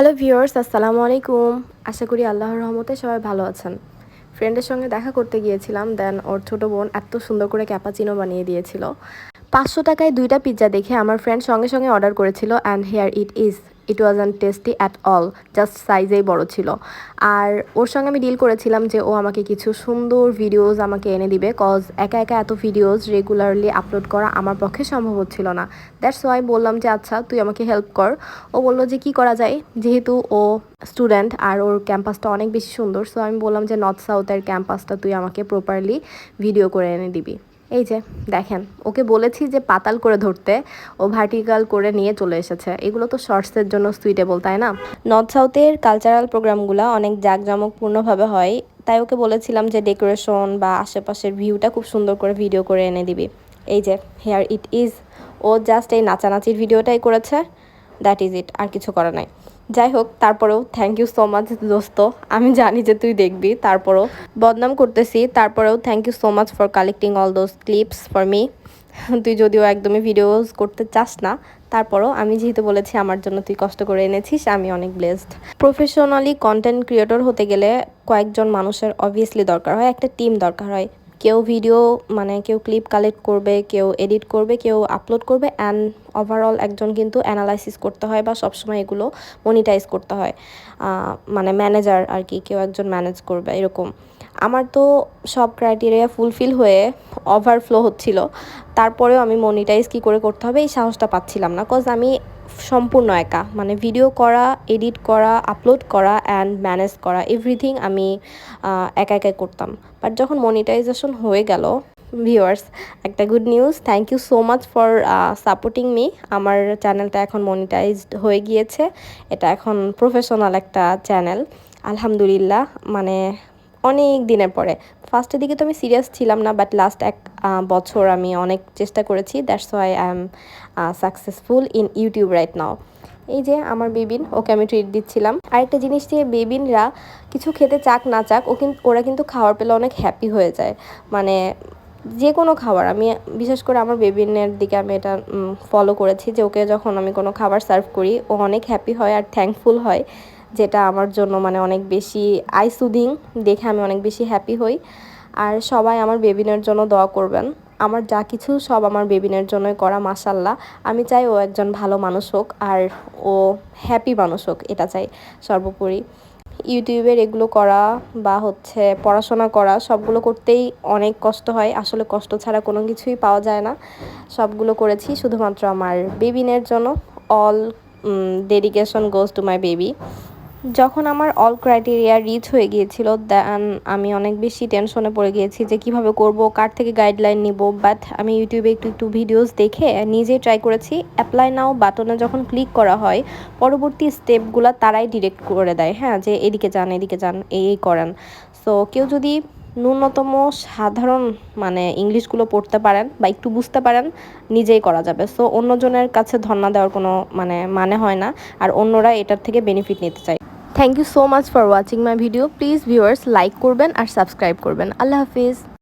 Hello viewers আসসালামু আলাইকুম। আশা করি আল্লাহর রহমতে সবাই ভালো আছেন। ফ্রেন্ডের সঙ্গে দেখা করতে গিয়েছিলাম দেন ওর ছোটো বোন এত সুন্দর করে ক্যাপাচিনো বানিয়ে দিয়েছিল। পাঁচশো টাকায় দুইটা পিৎজা দেখে আমার ফ্রেন্ড সঙ্গে সঙ্গে অর্ডার করেছিল and here it is it was an tasty at all just সাইজেই বড় ছিল। আর ওর সঙ্গে আমি ডিল করেছিলাম যে ও আমাকে কিছু সুন্দর ভিডিওস আমাকে এনে দিবে কজ একা একা এত ভিডিওস রেগুলারলি আপলোড করা আমার পক্ষে সম্ভব হচ্ছিল না। দ্যাটস ওয়াই বললাম যে আচ্ছা তুই আমাকে হেল্প কর। ও বলল যে, কি করা যায়? যেহেতু ও স্টুডেন্ট আর ওর ক্যাম্পাসটা অনেক বেশি সুন্দর সো আমি বললাম যে নর্থ সাউথের ক্যাম্পাসটা তুই আমাকে প্রপারলি ভিডিও করে এনে দিবি। এই যে, দেখেন, ওকে বলেছি যে পাতাল করে ধরতে, ও ভার্টিক্যাল করে নিয়ে চলে এসেছে। এগুলো তো শর্টসের জন্য সুইটেবল তাই না? নর্থ সাউথের কালচারাল প্রোগ্রামগুলো অনেক জাঁকজমকপূর্ণভাবে হয়, তাই ওকে বলেছিলাম যে ডেকোরেশন বা আশেপাশের ভিউটা খুব সুন্দর করে ভিডিও করে এনে দিবি। এই যে হেয়ার ইট ইজ ও জাস্ট এই নাচানাচির ভিডিওটাই করেছে দ্যাট ইজ ইট আর কিছু করা নাই। যাই হোক তারপরেও থ্যাংক ইউ সো মাচ দোস্ত। আমি জানি যে তুই দেখবি, তারপরেও বদনাম করতেছি, তারপরেও thank you so much for collecting all those clips for me তুই যদিও একদমই ভিডিওস করতে চাস না, তারপরও আমি যেহেতু বলেছি আমার জন্য তুই কষ্ট করে এনেছিস, আমি অনেক ব্লেসড প্রফেশনালি কন্টেন্ট ক্রিয়েটর হতে গেলে কয়েকজন মানুষের অবভিয়াসলি দরকার হয়, একটা টিম দরকার হয়। কেউ ভিডিও মানে কেউ ক্লিপ কালেক্ট করবে, কেউ এডিট করবে, কেউ আপলোড করবে অ্যান্ড ওভারঅল একজন কিন্তু অ্যানালাইসিস করতে হয় বা সবসময় এগুলো মনিটাইজ করতে হয়। মানে ম্যানেজার আর কি, কেউ একজন ম্যানেজ করবে, এরকম। আমার তো সব ক্রাইটেরিয়া ফুলফিল হয়ে ওভারফ্লো হচ্ছিল। তারপরেও আমি মনিটাইজ কী করে করতে হবে এই সাহসটা পাচ্ছিলাম না কজ আমি সম্পূর্ণ একা। মানে ভিডিও করা এডিট করা আপলোড করা অ্যান্ড ম্যানেজ করা এভরিথিং আমি একা একাই করতাম। বাট যখন মনিটাইজেশন হয়ে গেল ভিউয়ার্স একটা good news thank you so much for supporting me আমার চ্যানেলটা এখন মনিটাইজড হয়ে গিয়েছে। এটা এখন প্রফেশনাল একটা চ্যানেল আলহামদুলিল্লাহ। মানে অনেক দিনের পরে। ফার্স্টের দিকে তো আমি সিরিয়াস ছিলাম না বাট লাস্ট এক বছর আমি অনেক চেষ্টা করেছি। That's why I am successful in YouTube right now এই যে আমার বেবিন, ওকে আমি ট্রিট দিচ্ছিলাম। আরেকটা জিনিস দিয়ে বেবিনরা কিছু খেতে চাক না চাক, ও কিন্তু ওরা কিন্তু খাওয়ার পেলে অনেক হ্যাপি হয়ে যায়। মানে যে কোনো খাবার, আমি বিশেষ করে আমার বেবিনের দিকে আমি এটা ফলো করেছি যে ওকে যখন আমি কোনো খাবার সার্ভ করি, ও অনেক হ্যাপি হয় আর থ্যাঙ্কফুল হয়, যেটা আমার জন্য মানে অনেক বেশি আই সুদিং দেখে আমি অনেক বেশি হ্যাপি হই। আর সবাই আমার বেবিনের জন্য দোয়া করবেন। আমার যা কিছু সব আমার বেবিনের জন্যই করা মাসাল্লাহ আমি চাই ও একজন ভালো মানুষ হোক আর ও হ্যাপি মানুষ হোক, এটা চাই সর্বোপরি। ইউটিউবের এগুলো করা বা হচ্ছে পড়াশোনা করা, সবগুলো করতেই অনেক কষ্ট হয়। আসলে কষ্ট ছাড়া কোনো কিছুই পাওয়া যায় না। সবগুলো করেছি শুধুমাত্র আমার বেবিনের জন্য। All dedication goes to my baby যখন আমার অল ক্রাইটেরিয়া রিচ হয়ে গিয়েছিল দেন আমি অনেক বেশি টেনশনে পড়ে গিয়েছি যে কীভাবে করব, কার থেকে গাইডলাইন নিব বাট আমি ইউটিউবে একটু একটু ভিডিওস দেখে নিজে ট্রাই করেছি। অ্যাপ্লাই নাও বাটনে যখন ক্লিক করা হয়, পরবর্তী স্টেপগুলো তারাই ডিরেক্ট করে দেয় হ্যাঁ? যে এদিকে যান এদিকে যান, এই করেন। সো কেউ যদি ন্যূনতম সাধারণ মানে ইংলিশগুলো পড়তে পারেন বা একটু বুঝতে পারেন, নিজেই করা যাবে। সো অন্যজনের কাছে ধর্ণা দেওয়ার কোনো মানে মানে হয় না, আর অন্যরা এটার থেকে বেনিফিট নিতে চায়। Thank you so much for watching my video please viewers like করবেন আর সাবস্ক্রাইব করবেন। আল্লাহ হাফিজ।